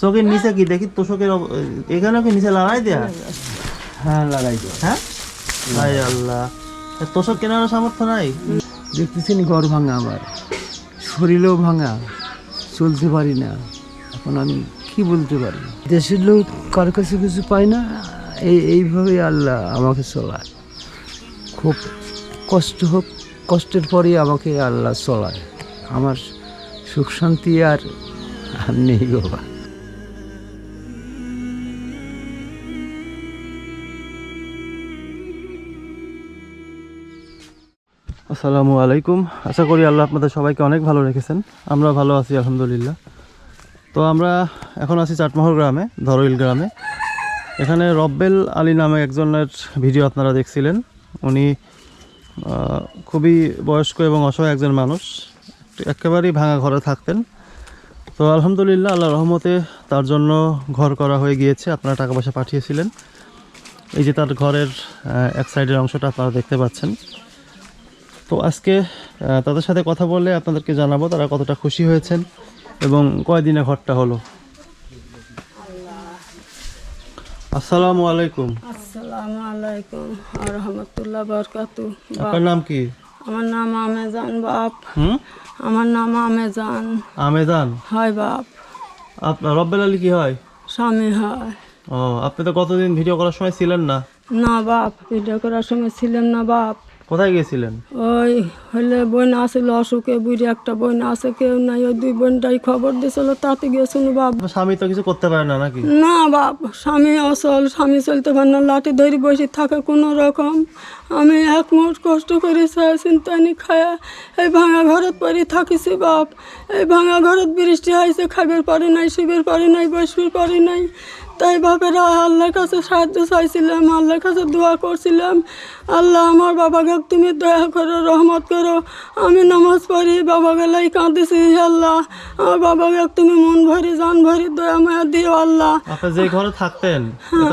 চোখের নিচে কি? দেখি তোষকের এখানেও কি নিচে লাগাই দেয়া? হ্যাঁ লাগাই দাও হ্যাঁ হায়? আল্লাহ। তোষক কেনার সামর্থ্য নাই? দেখতেছেন ঘর ভাঙা আমার। শরীরও ভাঙা। চলতে পারি না। এখন আমি কি বলতে পারি? দেশের লোক কার কাছে কিছু পায় না। এই এইভাবে আল্লাহ আমাকে চলায়। খুব কষ্ট হোক কষ্টের পরেই আমাকে আল্লাহ চলায়। আমার সুখ শান্তি আর আর নেই বাবা আসসালামু আলাইকুম। আশা করি আল্লাহ আপনাদের সবাইকে অনেক ভালো রেখেছেন। আমরা ভালো আছি, আলহামদুলিল্লাহ। তো আমরা এখন আছি চাটমহল গ্রামে, ধরইল গ্রামে। এখানে রব্বেল আলী নামে একজনের ভিডিও আপনারা দেখছিলেন। উনি খুবই বয়স্ক এবং অসহায় একজন মানুষ। একেবারেই ভাঙা ঘরে থাকতেন। তো আলহামদুলিল্লাহ আল্লাহ রহমতে তার জন্য ঘর করা হয়ে গিয়েছে। আপনারা টাকা পয়সা পাঠিয়েছিলেন। এই যে তার ঘরের এক সাইডের অংশটা আপনারা দেখতে পাচ্ছেন। তো আজকে তাদের সাথে কথা বলে আপনাদেরকে জানাব তারা কতটা খুশি হয়েছেন এবং কয়দিনে ঘরটা হলো। আসসালামু আলাইকুম। আসসালামু আলাইকুম আর রহমতুল্লাহ বরকাতু। আপনার নাম কি? আমার নাম আমেজান বাপ। হুম? আমার নাম আমেজান। আমেদান হয় বাপ। আপনার রব্বেল আলী কি হয়? স্বামী হয়। ও আপনি তো কতদিন ভিডিও করার সময় ছিলেন না? না বাপ ভিডিও করার সময় ছিলেন না বাপ। কোথায় গিয়েছিলেন? ওই হলে বোন আসছিল অসুখে বুড়ি একটা বোন আছে কেউ নাই। ওই দুই বোনটাই খবর দিয়েছিল তাতে গিয়েছিল বাপ। স্বামী তো কিছু করতে পারে না নাকি? না বাপ স্বামী অসল স্বামী চলতে পারে না লাঠি ধরে বসে থাকে কোনো রকম। আমি এক মুঠ কষ্ট করে চিন্তানি খায়া। এই ভাঙা ঘরত পরে থাকিছি বাপ। এই ভাঙা ঘরত বৃষ্টি হয়েছে খাবার পারে নাই শিবের পারে নাই বসবির পারে নাই। তাই বাপেরা আল্লাহর কাছে সাহায্য চাইছিলাম আল্লাহর কাছে দোয়া করছিলাম। আল্লাহ আমার বাবাকে তুমি দয়া করো রহমত করো। আমি নামাজ পড়ি বাবা গেলাই কাঁদিছি আল্লাহ। আমার বাবাকে তুমি মন ভরি জান ভরি দয়া মায়া দিও আল্লাহ। আপনি যে ঘরে থাকতেন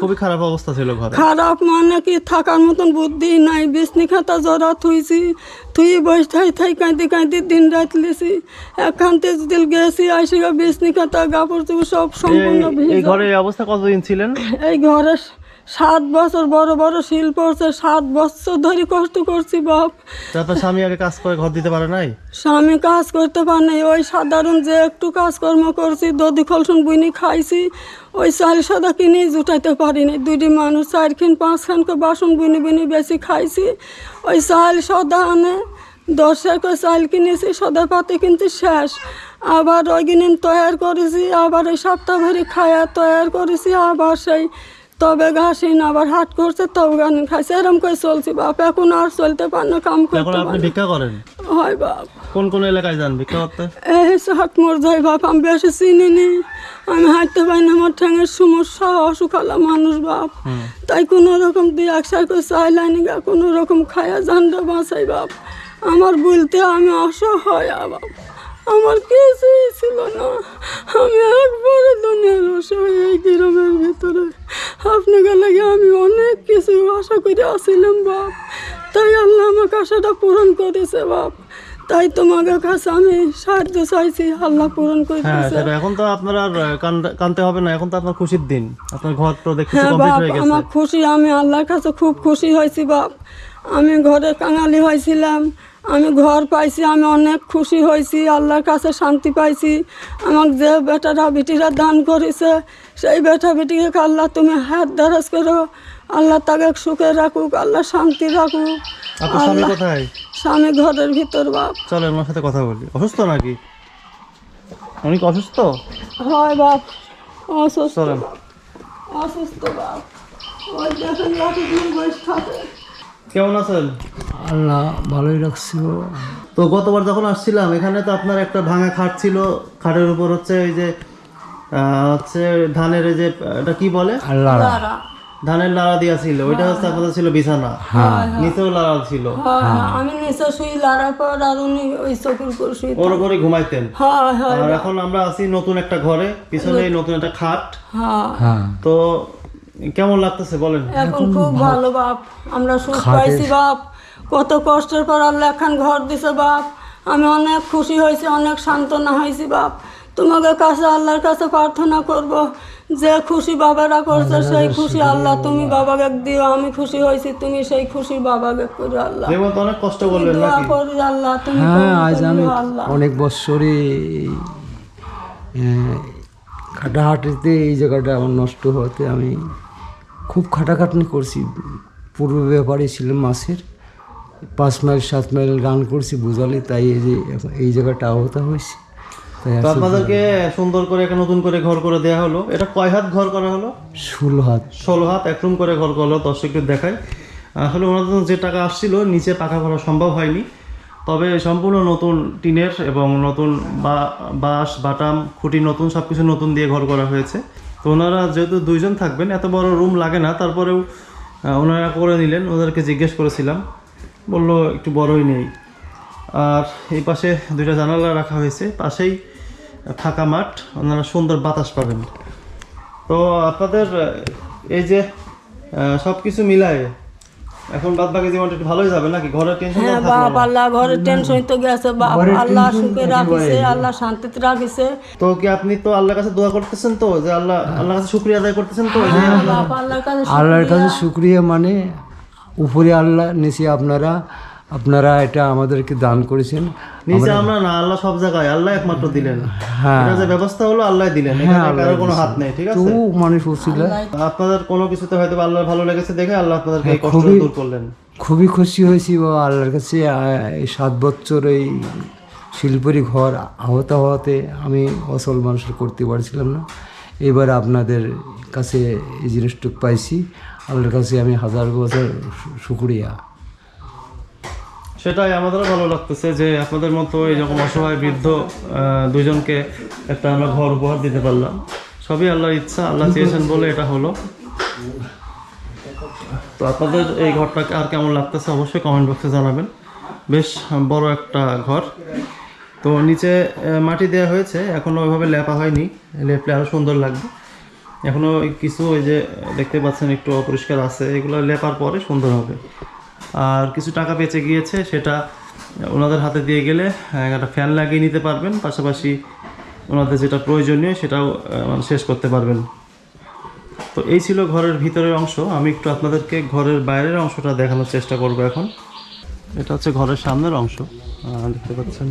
খুবই খারাপ অবস্থা ছিল ঘরে। খারাপ মানে কি? থাকার মতন বুদ্ধি নাই বিষ্ণি খাতা জরা থুইছি। থুই বস থাই থাই কাঁদি কাঁদি দিন রাত লিছি। এখান থেকে দিল গেছি আইসি বিষ্ণি খাতা চোপড় সব সম্পূর্ণ এই ঘরে অবস্থা কতদিন ছিলেন? এই ঘরে সাত বছর বড় বড় শিল্প হচ্ছে সাত বছর ধরে কষ্ট করছি বাপ। তা স্বামী আগে কাজ করে ঘর দিতে পারে নাই? স্বামী কাজ করতে পারে নাই। ওই সাধারণ যে একটু কাজকর্ম করছি দধি খলসন বুনি খাইছি ওই চাল সাদা কিনে জুটাইতে পারিনি দুইটি মানুষ চারখান পাঁচখানকে বাসন বুনি বুনি বেশি খাইছি। ওই চাল সদা আনে দশ করে চাল কিনেছি সদা পাতে কিন্তু শেষ। আবার ওই দিন তৈয়ার করেছি আবার ওই সপ্তাহ ভরে খায়া তৈয়ার করেছি আবার সেই তবে ঘাসিন আবার হাট করছে তবে গান খাইছে। এরম করে চলছি বাপ এখন আর চলতে পার না কাম এখন করতে আপনি ভিক্ষা করেন? হয় বাপ। কোন কোন এলাকায় যান ভিক্ষা করতে? এই হাট মোর যাই বাপ আমি বেশি চিনি নি। আমি হাঁটতে পারি না আমার ঠ্যাঙের সমস্যা অসুখালা মানুষ বাপ। তাই কোনো রকম দুই একশো করে চাইলাইনি গা কোনো রকম খায়া জানটা বাঁচাই বাপ। আমার বলতে আমি অসহায় বাপ আমার কিছুই ছিল না। আমি একবারে দুনিয়ার অসহায় এই গ্রামের ভিতরে। আপনাকে লাগে আমি অনেক কিছু আশা করে আসছিলাম বাপ। তাই আল্লাহ আমাকে আশাটা পূরণ করেছে বাপ। তাই তোমাকে কাছে আমি সাহায্য চাইছি আল্লাহ পূরণ করে করতেছে সেটা এখন তো আপনার আর কানতে হবে না। এখন তো আপনার খুশির দিন। আপনার ঘর তো দেখতেছি হ্যাঁ কমপ্লিট হয়ে গেছে। আমার খুশি আমি আল্লাহর কাছে খুব খুশি হয়েছি বাপ। আমি ঘরে কাঙালি হয়েছিলাম। আমি ঘর পাইছি আমি অনেক খুশি হয়েছি আল্লাহর কাছে শান্তি পাইছি। আমার যে বেটারা বেটিরা দান করেছে সেই বেটা বেটিকে আল্লাহ তুমি হাত দারাজ করো। আল্লাহ তাকে সুখে রাখুক আল্লাহ শান্তি রাখুক। স্বামী ঘরের ভিতর বাপ। চলেন ওনার সাথে কথা বলি। অসুস্থ নাকি? উনি কি অসুস্থ? হয় বাপ অসুস্থ। অসুস্থ বাপ। ওই দেখেন লাঠি দিয়ে বসে থাকে। কেমন আছেন? আল্লাহ ভালোই রাখছি বাবা। তো গতবার যখন আসছিলাম এখানে তো আপনার একটা ভাঙা খাট ছিল। খাটের উপর হচ্ছে এই যে আহ, হচ্ছে ধানের এই যে এটা কি বলে? ধানের লাড়া দিয়া ছিল। ওইটা হচ্ছে আপনাদের ছিল বিছানা। নিচেও লাড়া ছিল। হয় হয় আমি নিচে শুই লাড়ার পর আর উনি ওই চোখের উপর শুই ওর উপরে ঘুমাইতেন। হয় হয়। আর এখন আমরা আছি নতুন একটা ঘরে পিছনে নতুন একটা খাট। হ্যাঁ। হ্যাঁ। তো কেমন লাগতেছে বলেন? এখন খুব ভালো বাপ। আমরা সুখ পাইছি বাপ। কত কষ্টের পর আল্লাহ এখন ঘর দিছে বাপ। আমি অনেক খুশি হয়েছি অনেক সান্ত্বনা হয়েছি বাপ। তোমাকে কাছে আল্লাহর কাছে প্রার্থনা করব। যে খুশি বাবারা করছে সেই খুশি আল্লাহ তুমি বাবাকে দিও। আমি খুশি হয়েছি তুমি সেই খুশি বাবাকে করো আল্লাহ। অনেক কষ্ট করলেন নাকি? করি আল্লাহ তুমি হ্যাঁ আজ আমি আল্লাহ। অনেক বৎসরে খাটাহাটিতে এই জায়গাটা আমার নষ্ট হতে আমি খুব খাটাখাটনি করছি। পূর্ব ব্যাপারে ছিলাম মাসের পাঁচ মাইল সাত মাইল গান করছি বুঝালি তাই এই যে এই জায়গাটা আহত হয়েছে। আপনাদেরকে সুন্দর করে একটা নতুন করে ঘর করে দেওয়া হলো। এটা কয় হাত ঘর করা হলো? ষোলো হাত। ষোলো হাত এক রুম করে ঘর করল দর্শকদের দেখায় আসলে ওনাদের যে টাকা আসছিল নিচে পাকা করা সম্ভব হয়নি। তবে সম্পূর্ণ নতুন টিনের এবং নতুন বা- বাঁশ বাটাম খুঁটি নতুন সব কিছু নতুন দিয়ে ঘর করা হয়েছে। তো ওনারা যেহেতু দুইজন থাকবেন, এত বড় রুম লাগে না, তারপরেও ওনারা করে নিলেন, ওদেরকে জিজ্ঞেস করেছিলাম, বলল একটু বড়ই নেই। আর এই পাশে দুইটা জানালা রাখা হয়েছে, পাশেই থাকা মাঠ, ওনারা সুন্দর বাতাস পাবেন। তো আপনাদের এই যে সব কিছু মিলায় এখন বাদ বাকি জীবনটা একটু ভালোই যাবে নাকি? ঘরের টেনশন হ্যাঁ বাপ আল্লাহ ঘরের টেনশন তো গেছে। বাপ আল্লাহ সুখে রাখিছে আল্লাহ শান্তিতে রাখিছে। তো কি আপনি তো আল্লাহর কাছে দোয়া করতেছেন তো? যে আল্লাহ আল্লাহর কাছে শুক্রিয়া আদায় করতেছেন তো? যে বাপ আল্লাহর কাছে আল্লাহর কাছে শুক্রিয়া মানে উপরে আল্লাহ নিচে আপনারা আপনারা এটা আমাদেরকে দান করেছেন। নিচে আমরা না আল্লাহ সব জায়গায় আল্লাহ একমাত্র দিলেন। হ্যাঁ। যে ব্যবস্থা হলো আল্লাহ দিলেন। এখানে কারোর কোনো হাত নেই ঠিক আছে? তো মানুষ উচিত। আপনাদের কোনো কিছুতে হয়তো বা আল্লাহর ভালো লেগেছে দেখে আল্লাহ আপনাদেরকে এই কষ্ট দূর করলেন। খুবই খুশি হয়েছি বা আল্লাহর কাছে। এই সাত বছর এই শিল্পরি ঘর আহত হওয়াতে আমি অসল মানুষের করতে পারছিলাম না। এবার আপনাদের কাছে এই জিনিসটুকু পাইছি। আল্লাহর কাছে আমি হাজার বছর শুক্রিয়া। সেটাই আমাদেরও ভালো লাগতেছে যে আপনাদের মতো এইরকম অসহায় বৃদ্ধ আহ, দুইজনকে একটা আমরা ঘর উপহার দিতে পারলাম। সবই আল্লাহর ইচ্ছা আল্লাহ চেয়েছেন বলে এটা হলো। তো আপনাদের এই ঘরটাকে আর কেমন লাগতেছে অবশ্যই কমেন্ট বক্সে জানাবেন। বেশ বড় একটা ঘর। তো নিচে মাটি দেওয়া হয়েছে এখনও ওইভাবে লেপা হয়নি। লেপলে আরও সুন্দর লাগবে। এখনও কিছু ওই যে দেখতে পাচ্ছেন একটু অপরিষ্কার আছে এগুলো লেপার পরে সুন্দর হবে। আর কিছু টাকা বেঁচে গিয়েছে, সেটা ওনাদের হাতে দিয়ে গেলে একটা ফ্যান লাগিয়ে নিতে পারবেন। পাশাপাশি ওনাদের যেটা প্রয়োজনীয়, সেটাও মানে শেষ করতে পারবেন। তো এই ছিল ঘরের ভিতরের অংশ। আমি একটু আপনাদেরকে ঘরের বাইরের অংশটা দেখানোর চেষ্টা করব এখন। এটা হচ্ছে ঘরের সামনের অংশ। দেখতে পাচ্ছেন।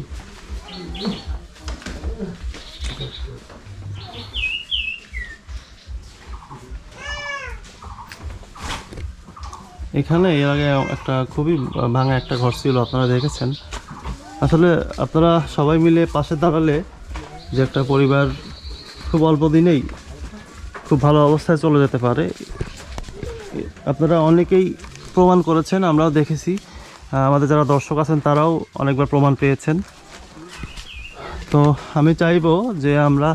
এখানে এর আগে একটা খুবই ভাঙা একটা ঘর ছিল, আপনারা দেখেছেন। আসলে আপনারা সবাই মিলে পাশে দাঁড়ালে যে একটা পরিবার খুব অল্প দিনেই খুব ভালো অবস্থায় চলে যেতে পারে। আপনারা অনেকেই প্রমাণ করেছেন, আমরাও দেখেছি। আমাদের যারা দর্শক আছেন, তারাও অনেকবার প্রমাণ পেয়েছেন। তো আমি চাইব যে আমরা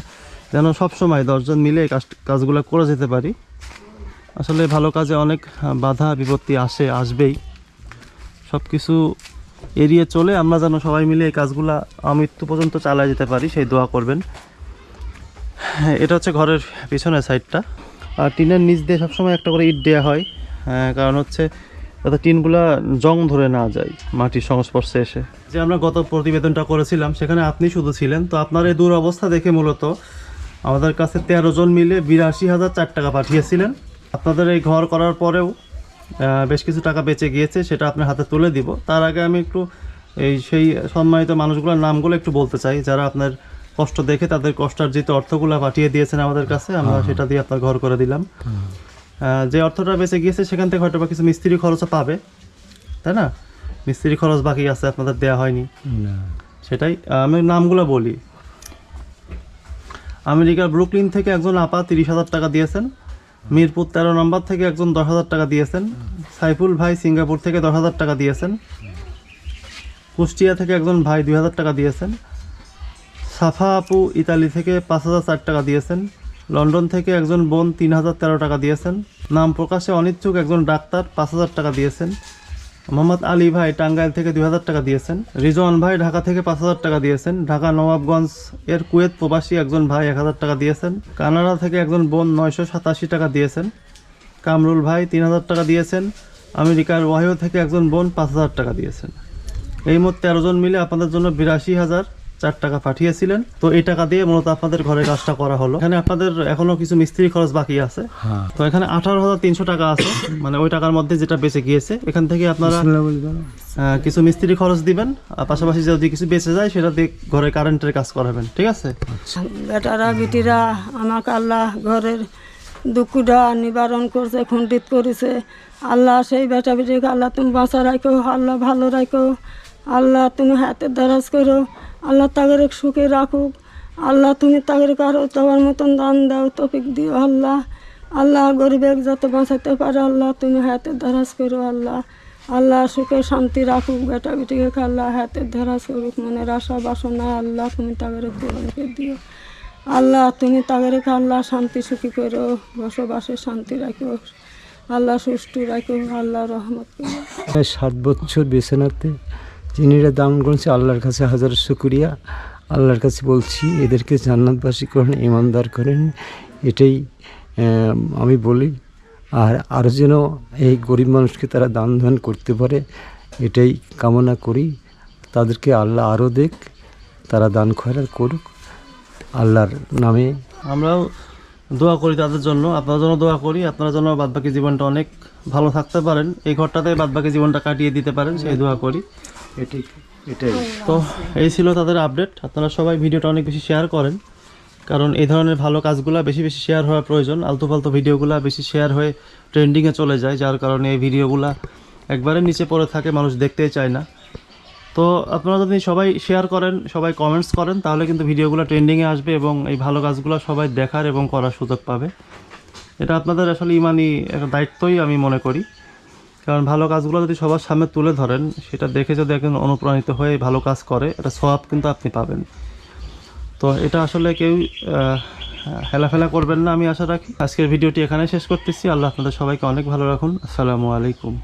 যেন সব সময় দশজন মিলে কাজ কাজগুলো করে যেতে পারি। আসলে ভালো কাজে অনেক বাধা বিপত্তি আসে, আসবেই। সব কিছু এড়িয়ে চলে আমরা যেন সবাই মিলে এই কাজগুলা আমৃত্যু পর্যন্ত চালায় যেতে পারি, সেই দোয়া করবেন। এটা হচ্ছে ঘরের পিছনের সাইডটা। আর টিনের নিচ দিয়ে সবসময় একটা করে ইট দেওয়া হয় কারণ হচ্ছে যাতে টিনগুলা জং ধরে না যায়, মাটির সংস্পর্শে এসে। যে আমরা গত প্রতিবেদনটা করেছিলাম, সেখানে আপনি শুধু ছিলেন, তো আপনার এই দূর অবস্থা দেখে মূলত আমাদের কাছে তেরো জন মিলে বিরাশি হাজার চার টাকা পাঠিয়েছিলেন। আপনাদের এই ঘর করার পরেও বেশ কিছু টাকা বেঁচে গিয়েছে সেটা আপনার হাতে তুলে দিব। তার আগে আমি একটু এই সেই সম্মানিত মানুষগুলোর নামগুলো একটু বলতে চাই যারা আপনার কষ্ট দেখে তাদের কষ্টার্জিত অর্থগুলো পাঠিয়ে দিয়েছেন আমাদের কাছে আমরা সেটা দিয়ে আপনার ঘর করে দিলাম। যে অর্থটা বেঁচে গিয়েছে সেখান থেকে হয়তো বা কিছু মিস্ত্রি খরচও পাবে। তাই না? মিস্ত্রি খরচ বাকি আছে আপনাদের দেওয়া হয়নি। সেটাই আমি নামগুলো বলি। আমেরিকার ব্রুকলিন থেকে একজন আপা তিরিশ হাজার টাকা দিয়েছেন। মিরপুর তেরো নম্বর থেকে একজন দশ হাজার টাকা দিয়েছেন। সাইফুল ভাই সিঙ্গাপুর থেকে দশ হাজার টাকা দিয়েছেন। কুষ্টিয়া থেকে একজন ভাই দুই হাজার টাকা দিয়েছেন। সাফা আপু ইতালি থেকে পাঁচ হাজার চার টাকা দিয়েছেন। লন্ডন থেকে একজন বোন তিন হাজার তেরো টাকা দিয়েছেন। নাম প্রকাশে অনিচ্ছুক একজন ডাক্তার পাঁচ হাজার টাকা দিয়েছেন। মোহাম্মদ আলী ভাই টাঙ্গাইল থেকে দুই হাজার টাকা দিয়েছেন। রিজওয়ান ভাই ঢাকা থেকে পাঁচ হাজার টাকা দিয়েছেন। ঢাকা নবাবগঞ্জ এর কুয়েত প্রবাসী একজন ভাই এক হাজার টাকা দিয়েছেন। কানাডা থেকে একজন বোন নয়শো সাতাশি টাকা দিয়েছেন। কামরুল ভাই তিন হাজার টাকা দিয়েছেন। আমেরিকার ওয়াহিও থেকে একজন বোন পাঁচ হাজার টাকা দিয়েছেন। এই মোট তেরো জন মিলে আপনাদের জন্য বিরাশি হাজার চার টাকা পাঠিয়েছিলেন। তো এই টাকা দিয়ে মূলত আপনাদের ঘরে কাজটা করা হলো। এখানে আপনাদের এখনও কিছু মিস্ত্রি খরচ বাকি আছে। হ্যাঁ। তো এখানে আঠারো হাজার তিনশো টাকা আছে। মানে ওই টাকার মধ্যে যেটা বেঁচে গিয়েছে এখান থেকে আপনারা কিছু মিস্ত্রি খরচ দিবেন। আর পাশাপাশি যদি কিছু বেঁচে যায় সেটা দিয়ে ঘরে কারেন্টের কাজ করাবেন। ঠিক আছে? বেটারা বিটিরা আমাকে আল্লাহ ঘরের দুঃখটা নিবারণ করছে খণ্ডিত করেছে। আল্লাহ সেই বেটা বিটিকে আল্লাহ তুমি বাঁচা রাখো আল্লাহ ভালো রাখো। আল্লাহ তুমি হাতের দ্বারাজ করো। আল্লাহ তাদের সুখে রাখুক। আল্লাহ, তুমি তাদের কারও তোমার মতন দান দাও, তফিক দিও আল্লাহ। আল্লাহ গরিবের যাতে বাঁচাতে পারো আল্লাহ, তুমি হাতের দ্বারাজ করো আল্লাহ। আল্লাহ, সুখে শান্তি রাখুক বেটা বেটিকে আল্লাহ হাতের ধারাজ করুক, মনের আশা, বাসনা, আল্লাহ, তুমি তাদের পূরণ করে দিও। আল্লাহ, তুমি তাদের আল্লাহ, শান্তি, সুখী করো, বসবাসে শান্তি রাখো। আল্লাহ সুষ্ঠু রাখো, আল্লাহ, রহমত করো। বছর বছর যিনিরা দান করেছে আল্লাহর কাছে হাজার শুক্রিয়া, আল্লাহর কাছে বলছি, এদেরকে জান্নাতবাসী করেন ইমানদার করেন। এটাই আমি বলি। আর আরও যেন এই গরিব মানুষকে তারা দান ধান করতে পারে, এটাই কামনা করি। তাদেরকে আল্লাহ আরও দেখ, তারা দান খয়রাত করুক। আল্লাহর নামে আমরাও দোয়া করি তাদের জন্য। আপনার জন্য দোয়া করি, আপনারা যেন বাদবাকি জীবনটা অনেক ভালো থাকতে পারেন। এই ঘরটাতে বাদবাকি জীবনটা কাটিয়ে দিতে পারেন, সেই দোয়া করি। এটাই এটাই। তো এই ছিল তাদের আপডেট আপনারা সবাই ভিডিওটা অনেক বেশি শেয়ার করেন, কারণ এই ধরনের ভালো কাজগুলো বেশি বেশি শেয়ার হওয়া প্রয়োজন। আলতু ফালতু ভিডিওগুলো বেশি শেয়ার হয়ে ট্রেন্ডিংয়ে চলে যায়, যার কারণে এই ভিডিওগুলো একবারে নিচে পড়ে থাকে, মানুষ দেখতেই চায় না। তো আপনারা যদি সবাই শেয়ার করেন, সবাই কমেন্টস করেন, তাহলে কিন্তু ভিডিওগুলো ট্রেন্ডিংয়ে আসবে এবং এই ভালো কাজগুলো সবাই দেখার এবং করার সুযোগ পাবে। এটা আপনাদের আসলে ইমানই একটা দায়িত্বই আমি মনে করি। কারণ ভালো কাজগুলো যদি সবার সামনে তুলে ধরেন, সেটা দেখে যদি একজন অনুপ্রাণিত হয়ে ভালো কাজ করে, এটা স্বভাব কিন্তু আপনি পাবেন। তো এটা আসলে কেউ হেলাফেলা করবেন না, আমি আশা রাখি। আজকের ভিডিওটি এখানে শেষ করতেছি। আল্লাহ আপনাদের সবাইকে অনেক ভালো রাখুন। আসসালামু আলাইকুম।